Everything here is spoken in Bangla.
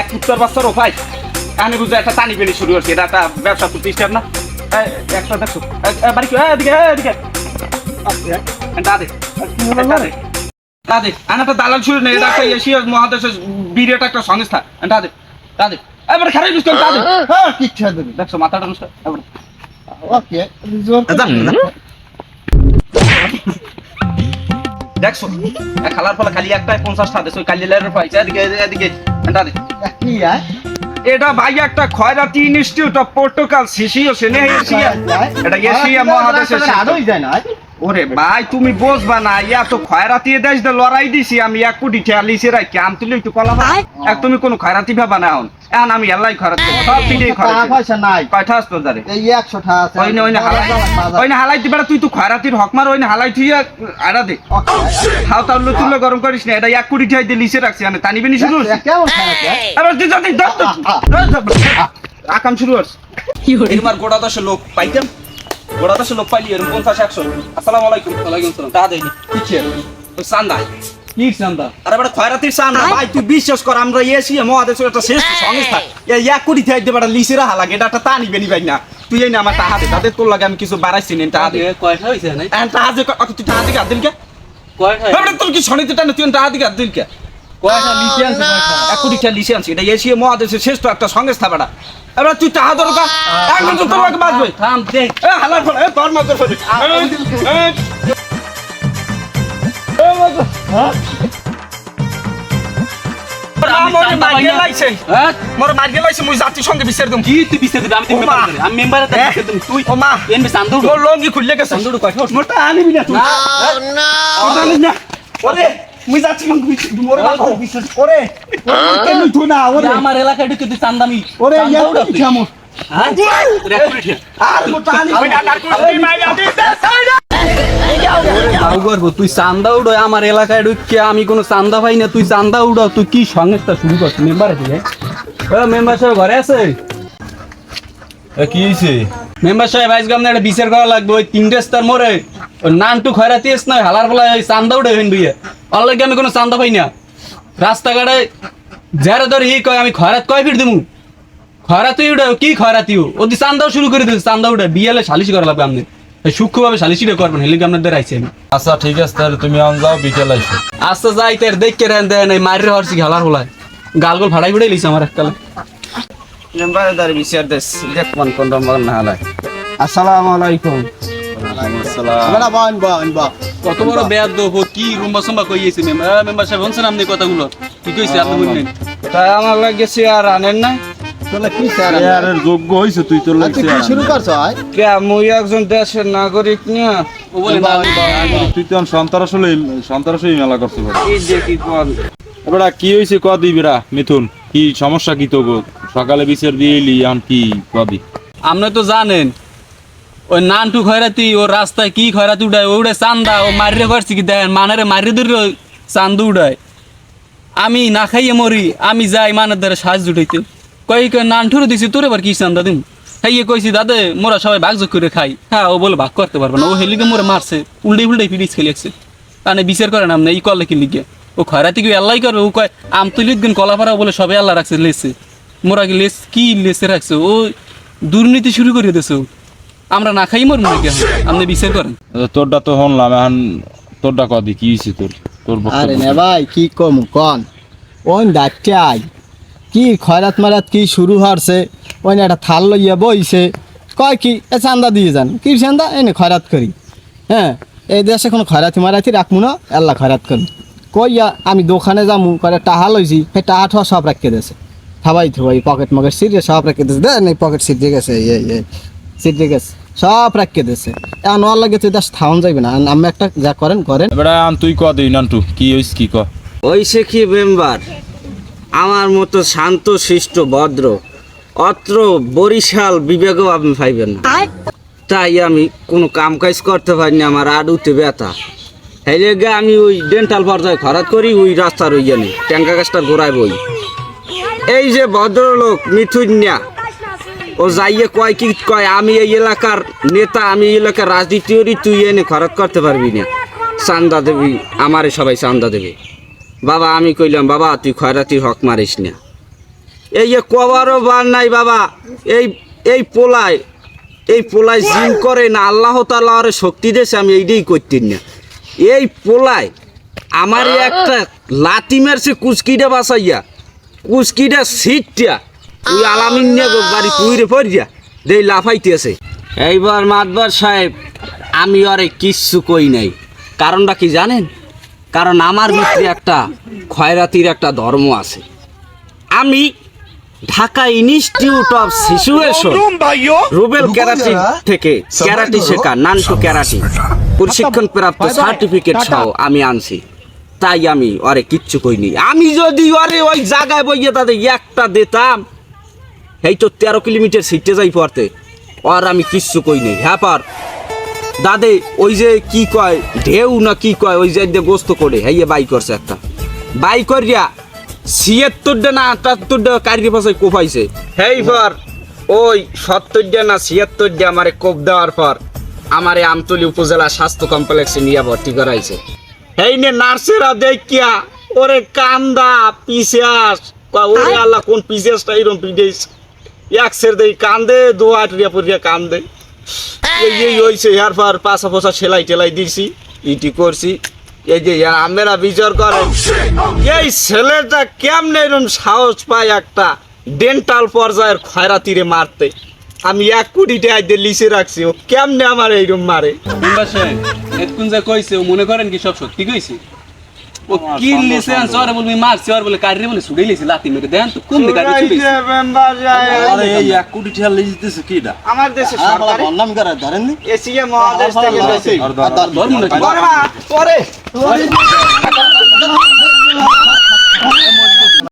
এক উত্তর বাচ্চার ওপাই কানে বুঝে একটা টানি বেলি শুরু হচ্ছে এটা একটা ব্যবসা প্রতিষ্ঠান না। একটা দেখছ বাড়ি কি? এদিকে এদিকে। দাদে। দাদে। দাদে আনাটা দালাল শুরু নেই এটা একটা এশিয়া মহাদেশের বিরাট একটা সংস্থা। দাদে দাদে। এবারে খারাপ বুঝতে দাদে। হ্যাঁ দেবে? দেখছ মাথাটা নষ্ট। এবারে ওকে জোর দেখছ? খেলার ফলে খালি একটা পঞ্চাশ টাকা ওই কালি লাইনের পাইছে এদিকে এদিকে কি আয় এটা ভাই একটা খয়রাতি ইনস্টিটিউট অফ পর্তুগাল সিসিও সেনে এশিয়া। এটা এশিয়া মহাদেশের আরোই যায় না। ওরে ভাই তুমি বুঝবা না ইয়া তো খয়রাতি দেশ দে লড়াই দিছি আমি এক কোটি টাকা লিসে রাখি আম তুলি একটু কলা ভাই এক তুমি কোনো খয়রাতি ভাবা না এখন। এখন আমি এল্লাই খয়রাত করি, সব পিঠে খয়রাতি। পয়সা নাই। কয়টা আসতো দারে? এই একশো টাকা আছে ওই না ওই না হালাই ওই না হালাই দিবা তুই তো খয়রাতির হক মার ওই না হালাই তুই আড়া দে। খাও তাহলে তুলে গরম করিস না এটা এক কোটি টাকা দিয়ে লিসে রাখছি আমি টানিবি নি শুরু কেমন খারাপ এবার তুই যদি দশ তো আকাম শুরু হচ্ছে। এরমার গোড়া দশে লোক পাইতাম। গোড়া দশে লোক পাইলি এরকম পঞ্চাশ একশো। আসসালামু আলাইকুম। ওয়ালাইকুম সালাম। তা দেয়নি কি চান্দা। কি চান্দা? আরে বেটা খয়রাতির চান্দা। ভাই তুই বিশ্বাস কর আমরা এসি মহাদেশের একটা শ্রেষ্ঠ সংস্থা। এক কোটি থেকে দেবে লিসে রাখা লাগে এটা একটা টানি বেনি ভাই না। তুই এই না আমার টাহা দে তাদের তোর লাগে আমি কিছু বাড়াইছি নি টাহা দে। কয়টা হয়েছে নাই এখন টাহা দে ক- তুই টাহা দিকে দিল কে কয়টা তোর কি শনিতে তুই টাহা দিকে দিল কে কয়টা লিচি আনছে এক কোটি টাকা লিসে আনছি এটা এশিয়া মহাদেশের শ্রেষ্ঠ একটা সংস্থা বেটা এবার তুই টাহা দরকার একদম তো তোর আগে বাঁচবে। থাম দেখ এ হালার ফলে তোর মতো ফলে হ্যাঁ? আমি লঙ্গি খুললে গেছে। তুই চান্দা ইয়া হ্যাঁ? উড়ো আমার এলাকায় ঢুকে আমি কোনো চান্দা পাই না তুই চান্দা উড়াও তুই কি সংস্থা শুরু করছিস মেম্বার আছে মেম্বার সাহেব ঘরে আছে কি হয়েছে মেম্বার সাহেব আজকে আপনার একটা বিচার করা লাগবে ওই তিনটে স্টার মোড়ে ওই নানটু খয়রাতি নয় হালার ফলা ওই চান্দা উঠে হেন বিয়ে লাগে আমি কোনো চান্দা পাই না। রাস্তাঘাটে যারা ধর হি কয় আমি খয়রাত কয় ফিট দিমু? খয়রাতি উঠে কি খয়রাতি ও ওদি চান্দাও শুরু করে দিয়েছে চান্দা উঠে বিয়েলে সালিশি করা লাগবে আপনি সূক্ষ্মভাবে সালিশিটা করবেন হেলিকে আপনাদের আইসি আমি আচ্ছা ঠিক আছে তাহলে তুমি আন যাও বিকেল আইসো। আস্তে যাই তার দেখকে রেন দেন এই মারির হরছি হালার ফলায় গাল গোল ফাড়াই ফুটাই লিছে আমার এককালে। মেম্বার দার বিচার দেশ দেখ কোন কোন নম্বর না হালাই আসসালামু আলাইকুম। বন বন বন। কত বড় বেয়াদ কি রুম্বা সম্বা কইয়েছে মেম্বার মেম্বার সাহেব শুনছেন আপনি কথাগুলো? কি কইছে? আপনি বললেন তাই আমার লাগে চেয়ার আনেন না যোগ্য হইছে তুই তোর শুরু করছ কে মুই একজন দেশের নাগরিক না। তুই তো সন্ত্রাস মেলা কি দেখি কোন এবারে কি হয়েছে দিবিরা মিথুন? কি সমস্যা কি তো সকালে বিচার দিয়ে এলি এখন কি কদি আপনি তো জানেন ওই নানটু খয়রাতি ও রাস্তায় কি খয়রাতি উঠায় ও উড়ে চান্দা, ও মারিয়ে করছি কি দেন, মানারে মারি ধরে চান্দু উড়ায়। আমি না খাইয়ে মরি, আমি যাই মানের দ্বারা সাহায্য উঠাইতে কই কই নানঠুরে দিছি, তোর এবার কি চান্দা দিম? খাইয়ে কইছি, দাদে, মোরা সবাই ভাগ করে খাই। হ্যাঁ ও বলে, ভাগ করতে পারবে না। ও হেলিকে মোরে মারছে উল্টে উল্টে ফিরিস খেলেছে তাহলে বিচার করে নাম না এই কলে কি লিগে? ও খয়রাতি কি আল্লাহ করবে? ও কয়, আম তুলিত দিন কলা পারা বলে সবাই আল্লাহ রাখছে লেছে মোরা কি লেস, কি লেসে রাখছে? ও দুর্নীতি শুরু করে দিয়েছে ও। আমরা না খাই মরবো নাকি এখন? আপনি বিচার করেন। তোরটা তো শুনলাম এখন তোরটা কদি কি হয়েছে তোর? তোর আরে নে ভাই কি কম কন? ওই ডাকতে আই কি খয়রাত মারাত কি শুরু হারছে? ওই না একটা থাল লইয়া বইছে। কয় কি এ চান্দা দিয়ে যান। কি চান্দা? এনে খয়রাত করি। হ্যাঁ এই দেশে কোনো খয়রাতি মারাতি রাখব না আল্লাহ খয়রাত করি। কইয়া আমি দোকানে যামু করে টাহা লইছি সেই টাহা ঠা সব রাখতে দেছে থাবাই থুবাই পকেট মকেট সিটে সব রাখতে দিয়েছে। দেন এই পকেট সিট দিয়ে গেছে এই এই সিট দিয়ে গেছে। সব রাখতে দিয়েছে। এখন ওর লাগে তুই দেশ থাউন যাইবে না। আমি একটা যা করেন করেন। এবারে আন তুই কদি নান্টু। কি হয়েছে কি ক? ওইসে কি মেম্বার? আমার মতো শান্ত শিষ্ট ভদ্র অত্র বরিশাল বিবেকও আপনি পাইবেন না। তাই আমি কোনো কাম কাজ করতে পারি না আমার আডুতে ব্যথা। এই লেগে আমি ওই ডেন্টাল পর্যায়ে খরাত করি ওই রাস্তার ওই জানি ট্যাঙ্কা গাছটার গোড়ায় বই। এই যে ভদ্রলোক মিথুন্যা ও যাইয়ে কয় কি কয়, আমি এই এলাকার নেতা, আমি এই এলাকার রাজনীতি করি তুই এনে খরচ করতে পারবি না। চান্দা দেবি, আমারে সবাই চান্দা দেবে। বাবা, আমি কইলাম, বাবা, তুই খয়রাতির হক মারিস না। এই যে কবারও বার নাই বাবা, এই এই পোলায় এই পোলায় জিম করে না, আল্লাহ তাআলা আরে শক্তি দেশে আমি এইটাই করতেন না। এই পোলায় আমার একটা লাতি মারছে কুচকিটা বাসাইয়া কুচকিটা সিটটা ওই আলামিন বাড়ি পুইরে পড়িয়া দেই লাফাইতেছে। এইবার মাতবার সাহেব আমি আরে কিচ্ছু কই নাই। কারণটা কি জানেন? কারণ আমার ভিতরে একটা খয়রাতির একটা ধর্ম আছে। আমি Dhaka institute of situation Rubel karate থেকে ক্যারাটি শেখা নানটু ক্যারাটি। প্রশিক্ষণ প্রাপ্ত সার্টিফিকেট সহ আমি আনছি। তাই আমি ওরে কিচ্ছু কইনি। আমি যদি ওরে ওই জায়গায় বইয়ে তাদের একটা দিতাম এই তো তেরো কিলোমিটার সিটে যাই পড়তে। আর আমি কিচ্ছু কই নেই। হ্যাঁ পার। দাদে ওই যে কি কয় ঢেউ না কি কয় ওই যে গোস্ত করে। হ্যাঁ বাই করছে একটা। বাই করিয়া ছিয়াত্তরটা না আটাত্তরটা কারি পাশে কোপাইছে। হেই পর। ওই সত্তর সত্তরটা না ছিয়াত্তরটা আমারে কোপ দেওয়ার পর আমারে আমতলি উপজেলা স্বাস্থ্য কমপ্লেক্সে নিয়ে ভর্তি করাইছে। এই নে নার্সেরা দেখিয়া ওরে কান্দা পিসাস ওরে আল্লাহ কোন পিসাসটা এরকম পিডেস একসের দেই কান্দে দোয়া টিয়া পড়িয়া কান্দে এই এই হইছে, ইয়ার পর পাশা পোসা সেলাই টেলাই দিছি, ইটি করছি। এই যে আমরা বিচার করেন এই ছেলেটা কেমনে এরকম সাহস পায় একটা ডেন্টাল পর্যায়ের খয়রাতিরে মারতে? আমি এক কোটি টাকা দিয়ে লিখে রাখছি, ও কেমনে আমার এইরকম মারে? সাহেব যে কইছে, ও মনে করেন কি সব সত্যি কইছে? ও কি লিসেন্স আর বলবি মারছে আর বলে কারি বলে ছুড়ে লিছে লাতি মেরে দেন তো কোন দিকে ছুড়ে আরে এই এক কোটি টাকা লিজ দিতেছে কিটা আমার দেশে সরকারি। বদনাম করে ধরেননি এশিয়া মহাদেশ থেকে গেছে আর ধর, আর ধর। ধর্ম নাকি পরে